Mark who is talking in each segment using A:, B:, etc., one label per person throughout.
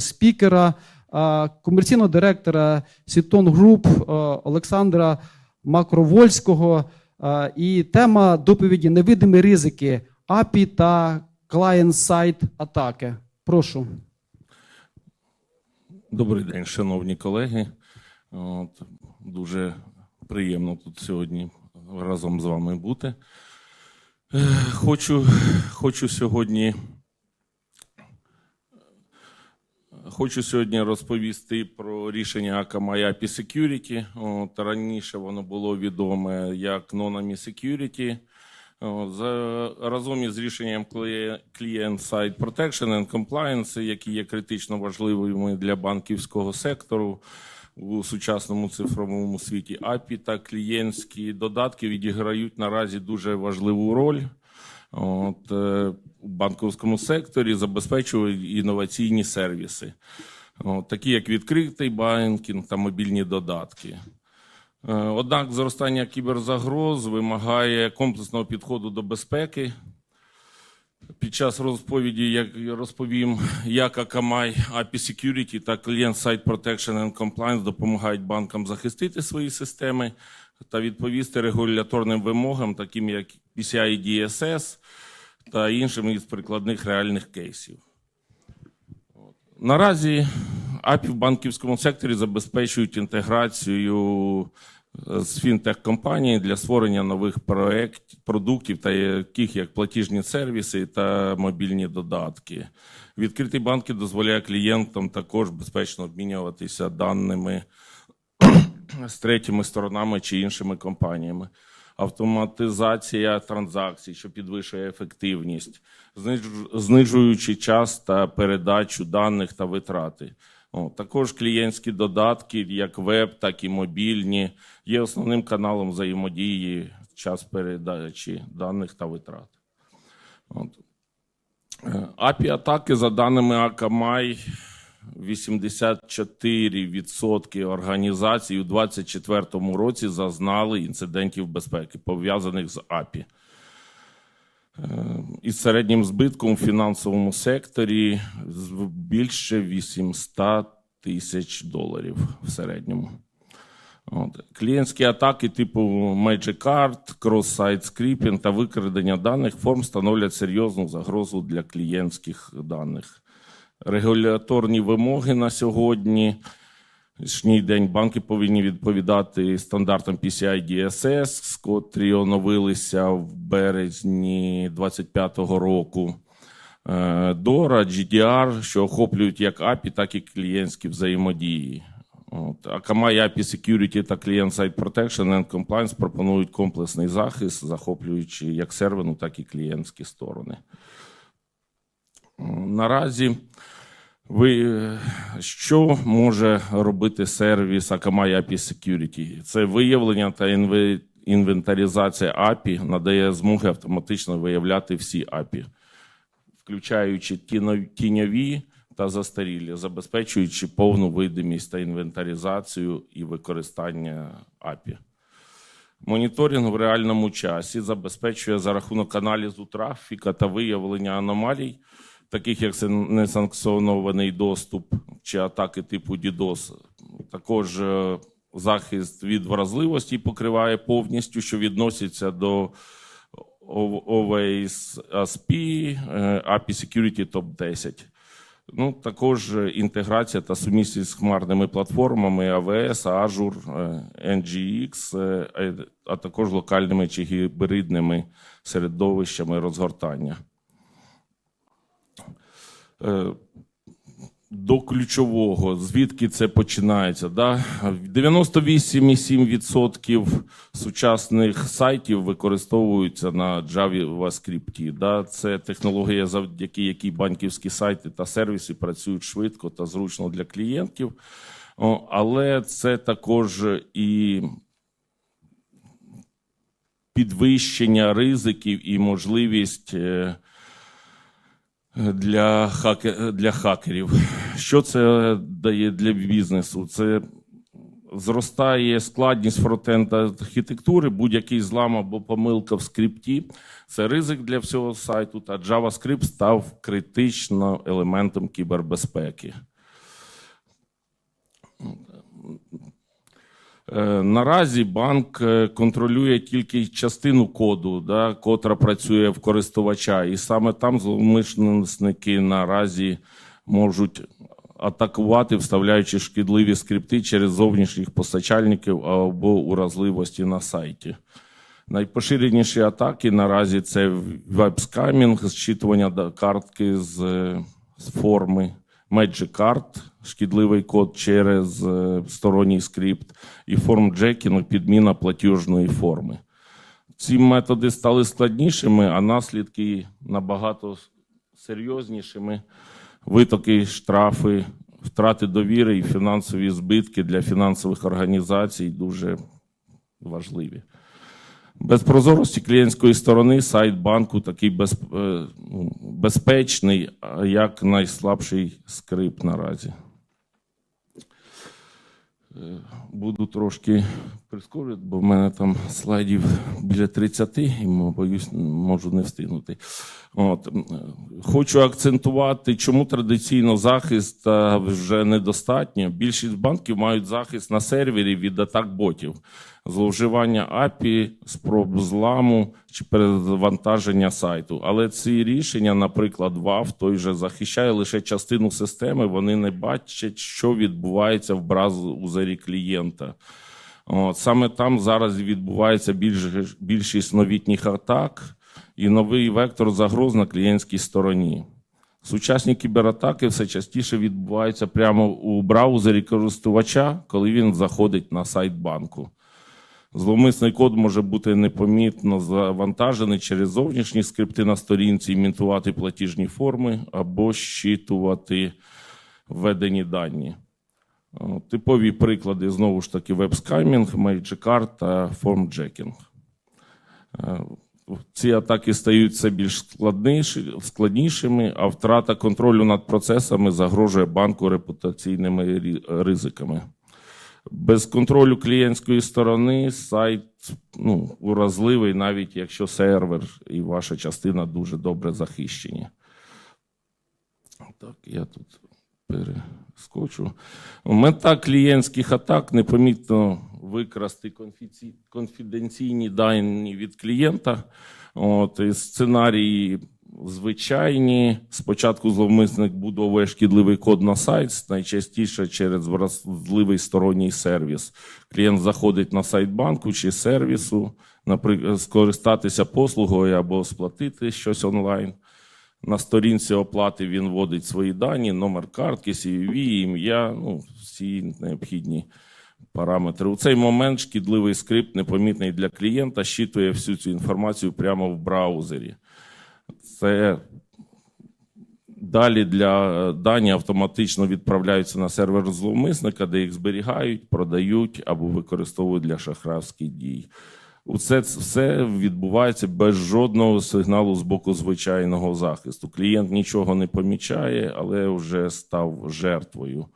A: спікера, комерційного директора Сітон Груп Олександра Макровольського. І тема доповіді невидимі ризики API та client-side атаки. Прошу.
B: Добрий день, шановні колеги. От, дуже приємно тут сьогодні разом з вами бути. Е, Хочу, хочу сьогодні. Хочу сьогодні розповісти про рішення API Security. От, раніше воно було відоме як Nonami Security. За, разом із рішенням Cli- Client Side Protection and Compliance, які є критично важливими для банківського сектору у сучасному цифровому світі, API та клієнтські додатки відіграють наразі дуже важливу роль. От, е, у банківському секторі забезпечують інноваційні сервіси, от, такі як відкритий банкінг та мобільні додатки. Е, Однак зростання кіберзагроз вимагає комплексного підходу до безпеки. Під час розповіді як розповім, як Akamai API Security та Client Side Protection and Compliance допомагають банкам захистити свої системи та відповісти регуляторним вимогам, таким як PCI DSS та іншим із прикладних реальних кейсів. Наразі API в банківському секторі забезпечують інтеграцію е, з фінтех-компаній для створення нових проект, продуктів, таких як платіжні сервіси та мобільні додатки. Відкриті банки дозволяє клієнтам також безпечно обмінюватися даними з третіми сторонами чи іншими компаніями. Автоматизація транзакцій, що підвищує ефективність, знижуючи час та передачу даних та витрати. Також клієнтські додатки, як веб, так і мобільні, є основним каналом взаємодії час передачі даних та витрат. От. API атаки, за даними Akamai, 84% організацій у 2024 році зазнали інцидентів безпеки, пов'язаних з API. Е, Із середнім збитком у фінансовому секторі більше 800 тисяч доларів в середньому. От. Клієнтські атаки типу Magic Card, Cross-Site Scripting та викрадення даних форм становлять серйозну загрозу для клієнтських даних. Регуляторні вимоги на сьогодні. сьогоднішній день банки повинні відповідати стандартам PCI DSS, котрі оновилися в березні 2025 року. Е, DORA, GDR, що охоплюють як API, так і клієнтські взаємодії. От. Akamai API Security та Client Side Protection and Compliance пропонують комплексний захист, захоплюючи як серверну, так і клієнтські сторони. Наразі ви е, що може робити сервіс Akamai API Security? Це виявлення та інвентаризація API надає змоги автоматично виявляти всі API, включаючи тіньові та застарілі, забезпечуючи повну видимість та інвентаризацію і використання API. Моніторинг в реальному часі забезпечує за рахунок аналізу трафіка та виявлення аномалій, таких як несанкціонований доступ чи атаки типу DDoS. Також е, захист від вразливості покриває повністю, що відноситься до OVASP, е, API Security Top 10. Ну, також е, інтеграція та сумісність з хмарними платформами AWS, Azure, NGX, а також локальними чи гібридними середовищами розгортання. Е, До ключового, звідки це починається? Да? 98,7% сучасних сайтів використовуються на JavaScript. Да? Це технологія, завдяки якій банківські сайти та сервіси працюють швидко та зручно для клієнтів. Але це також і підвищення ризиків і можливість. Для, хакер, для хакерів. Що це дає для бізнесу? Це зростає складність фронтенд архітектури, будь-який злам або помилка в скрипті. Це ризик для всього сайту, та JavaScript став критично елементом кібербезпеки. Наразі банк е, контролює тільки частину коду, да, котра працює в користувача, і саме там зловмисники наразі можуть атакувати, вставляючи шкідливі скрипти через зовнішніх постачальників або уразливості на сайті. Найпоширеніші атаки наразі це веб-скамінг, зчитування картки з, е, з форми, Magic шкідливий код через е, сторонній скрипт, і форм-джекінг, підміна платіжної форми. Ці методи стали складнішими, а наслідки набагато серйознішими. Витоки, штрафи, втрати довіри і фінансові збитки для фінансових організацій дуже важливі. Без прозорості клієнтської сторони сайт банку такий без, е, ну, безпечний, як найслабший скрип наразі. Е, Буду трошки прискорювати, бо в мене там слайдів біля 30, і боюсь, можу не встигнути. От. Хочу акцентувати, чому традиційно захист вже недостатньо. Більшість банків мають захист на сервері від атак ботів, зловживання API, спроб зламу чи перевантаження сайту. Але ці рішення, наприклад, WAV, той же захищає лише частину системи. Вони не бачать, що відбувається в браузері клієнта. От, саме там зараз відбувається більш, більшість новітніх атак і новий вектор загроз на клієнтській стороні. Сучасні кібератаки все частіше відбуваються прямо у браузері користувача, коли він заходить на сайт банку. Зловмисний код може бути непомітно завантажений через зовнішні скрипти на сторінці, імітувати платіжні форми або щитувати введені дані. О, Типові приклади знову ж таки веб-скаймінг, MagiCard та форм-джекінг. Е, Ці атаки стають все більш складнішими, а втрата контролю над процесами загрожує банку репутаційними ризиками. Без контролю клієнтської сторони сайт ну, уразливий, навіть якщо сервер і ваша частина дуже добре захищені. Так, я тут перескочу. Мета клієнтських атак непомітно викрасти конфіденційні дані від клієнта. От, і сценарії звичайні. Спочатку зловмисник будовує шкідливий код на сайт, найчастіше через вразливий сторонній сервіс. Клієнт заходить на сайт банку чи сервісу, наприклад, скористатися послугою або сплатити щось онлайн. На сторінці оплати він вводить свої дані, номер картки, CVV, ім'я, ну, всі необхідні параметри. У цей момент шкідливий скрипт, непомітний для клієнта, щитує всю цю інформацію прямо в браузері. Це далі для дані автоматично відправляються на сервер зловмисника, де їх зберігають, продають або використовують для шахрайських дій. Усе все відбувається без жодного сигналу з боку звичайного захисту. Клієнт нічого не помічає, але вже став жертвою.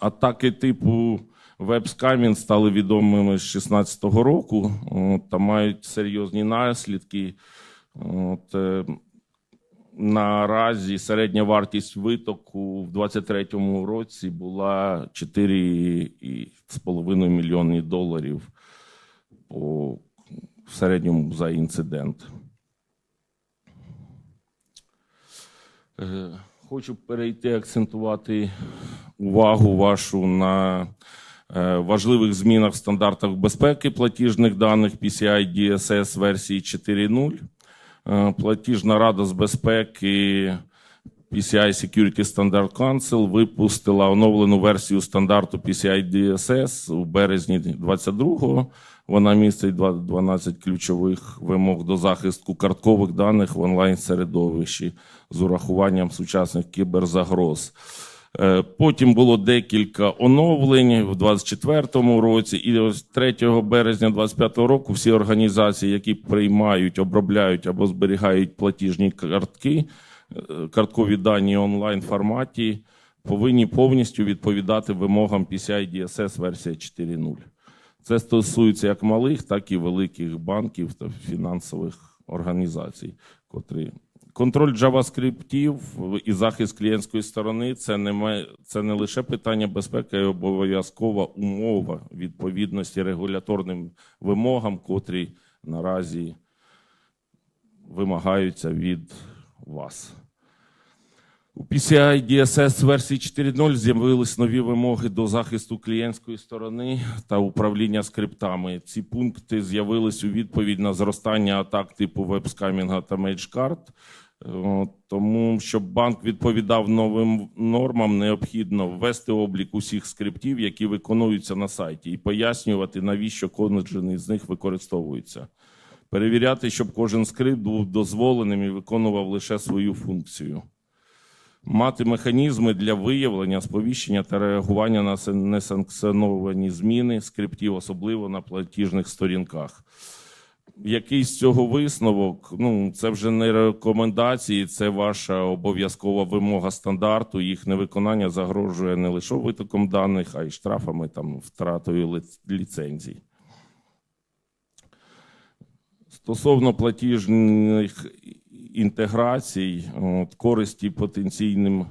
B: Атаки типу веб-скамінг стали відомими з 2016 року та мають серйозні наслідки. От, е, Наразі середня вартість витоку в 2023 році була 4,5 мільйони доларів по середньому за інцидент. Е, Хочу перейти акцентувати увагу вашу на е, важливих змінах в стандартах безпеки платіжних даних PCI DSS версії 4.0. Е, Платіжна рада з безпеки PCI Security Standard Council випустила оновлену версію стандарту PCI DSS у березні 22-го. Вона містить два- 12 ключових вимог до захисту карткових даних в онлайн-середовищі з урахуванням сучасних кіберзагроз. Е, Потім було декілька оновлень в 2024 році, і ось 3 березня 2025 року всі організації, які приймають, обробляють або зберігають платіжні картки, е, карткові дані онлайн форматі, повинні повністю відповідати вимогам PCI DSS версія 4.0. Це стосується як малих, так і великих банків та фінансових організацій, котрі Контроль JavaScript і захист клієнтської сторони це не, це не лише питання безпеки, а й обов'язкова умова відповідності регуляторним вимогам, котрі наразі вимагаються від вас. У PCI DSS версії 4.0 з'явились нові вимоги до захисту клієнтської сторони та управління скриптами. Ці пункти з'явились у відповідь на зростання атак типу вебскамінга та мейджкарт. Е, Тому, щоб банк відповідав новим нормам, необхідно ввести облік усіх скриптів, які виконуються на сайті, і пояснювати, навіщо кожен з них використовується. Перевіряти, щоб кожен скрипт був дозволеним і виконував лише свою функцію мати механізми для виявлення, сповіщення та реагування на несанкціоновані зміни скриптів, особливо на платіжних сторінках. Який з цього висновок? Ну, це вже не рекомендації, це ваша обов'язкова вимога стандарту. Їх невиконання загрожує не лише витоком даних, а й штрафами там втратою ліцензій. Стосовно платіжних інтеграцій, от, користі потенційним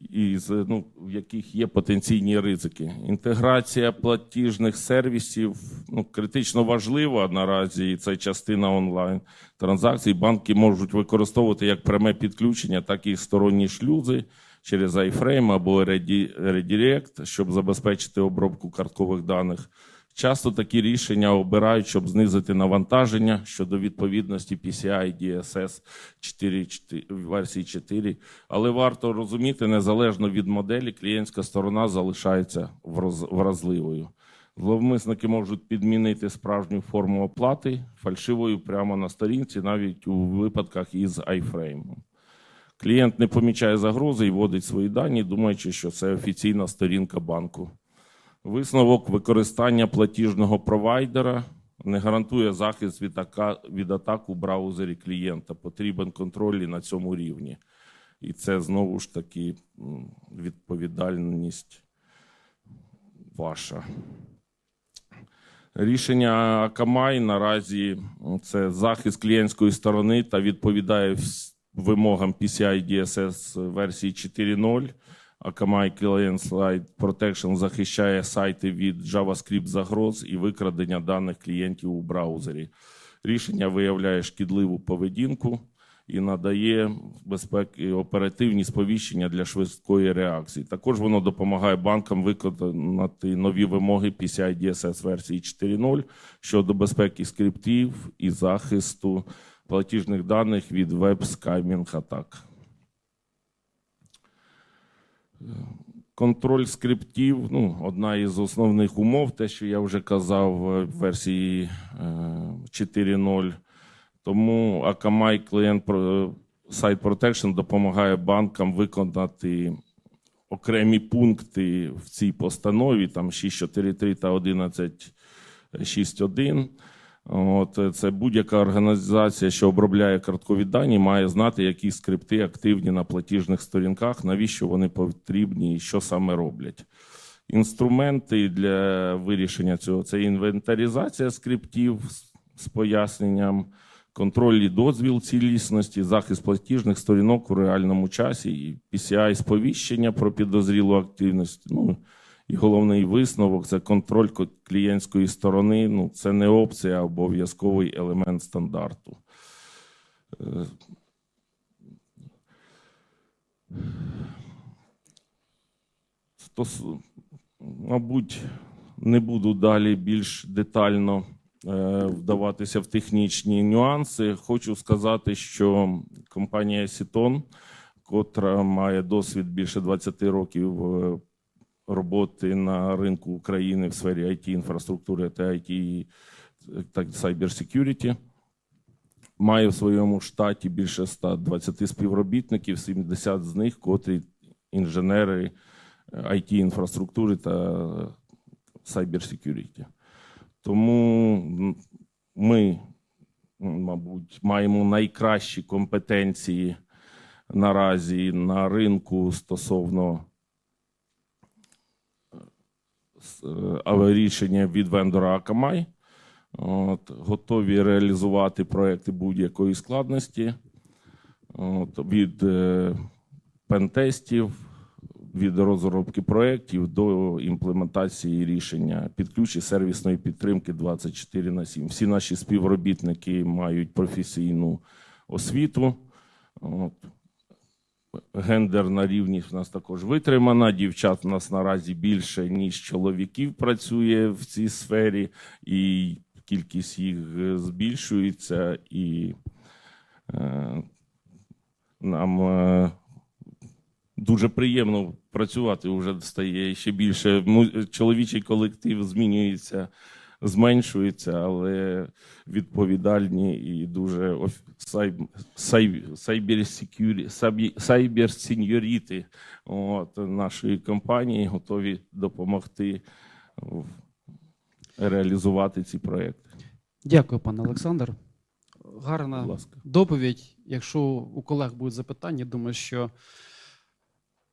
B: і ну, в яких є потенційні ризики. Інтеграція платіжних сервісів ну, критично важлива наразі. і Це частина онлайн транзакцій. Банки можуть використовувати як пряме підключення, так і сторонні шлюзи через iFrame або Redi- Redirect, щоб забезпечити обробку карткових даних. Часто такі рішення обирають, щоб знизити навантаження щодо відповідності PCI DSS 4, 4, версії 4. Але варто розуміти, незалежно від моделі, клієнтська сторона залишається вразливою. Зловмисники можуть підмінити справжню форму оплати фальшивою прямо на сторінці, навіть у випадках із iFrame. Клієнт не помічає загрози і вводить свої дані, думаючи, що це офіційна сторінка банку. Висновок використання платіжного провайдера не гарантує захист від, ака- від атак у браузері клієнта. Потрібен контроль і на цьому рівні. І це знову ж таки відповідальність ваша. Рішення Акамай наразі це захист клієнтської сторони та відповідає вимогам PCI DSS версії 4.0. Akamai Client Slide Protection захищає сайти від JavaScript загроз і викрадення даних клієнтів у браузері. Рішення виявляє шкідливу поведінку і надає безпеки оперативні сповіщення для швидкої реакції. Також воно допомагає банкам виконати нові вимоги PCI DSS версії 4.0 щодо безпеки скриптів і захисту платіжних даних від веб-скаймінг атак. Контроль скриптів ну, одна із основних умов, те, що я вже казав е, в версії е, 4.0. Тому Akamai Client Site Protection допомагає банкам виконати окремі пункти в цій постанові, там 6.4.3 та 11.6.1. От е, це будь-яка організація, що обробляє карткові дані, має знати, які скрипти активні на платіжних сторінках, навіщо вони потрібні і що саме роблять. Інструменти для вирішення цього це інвентаризація скриптів з- поясненням, контроль і дозвіл цілісності, захист платіжних сторінок у реальному часі, і PCI сповіщення про підозрілу активність. Ну, і головний висновок це контроль клієнтської сторони. Ну, це не опція, а обов'язковий елемент стандарту. Е, Стос... Мабуть, не буду далі більш детально е, вдаватися в технічні нюанси. Хочу сказати, що компанія Сітон, котра має досвід більше 20 років е, роботи на ринку України в сфері it інфраструктури та IT та cyber security. Має в своєму штаті більше 120 співробітників, 70 з них, котрі інженери it інфраструктури та cyber security. Тому ми, мабуть, маємо найкращі компетенції наразі на ринку стосовно е, рішення від вендора Akamai. От, готові реалізувати проекти будь-якої складності. От, від е, пентестів, від розробки проєктів до імплементації рішення під ключ сервісної підтримки 24 на 7. Всі наші співробітники мають професійну освіту. От. Гендерна рівність в нас також витримана. Дівчат в нас наразі більше, ніж чоловіків працює в цій сфері, і кількість їх е, збільшується. І е, нам е, дуже приємно працювати. Вже стає ще більше. Чоловічий колектив змінюється, зменшується, але відповідальні і дуже сайбер-сеньоріти нашої компанії готові допомогти реалізувати ці проекти.
A: Дякую, пане Олександр. Гарна доповідь. Якщо у колег будуть запитання, думаю, що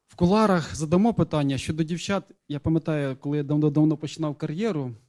A: в куларах задамо питання щодо дівчат. Я пам'ятаю, коли я давно-давно починав кар'єру,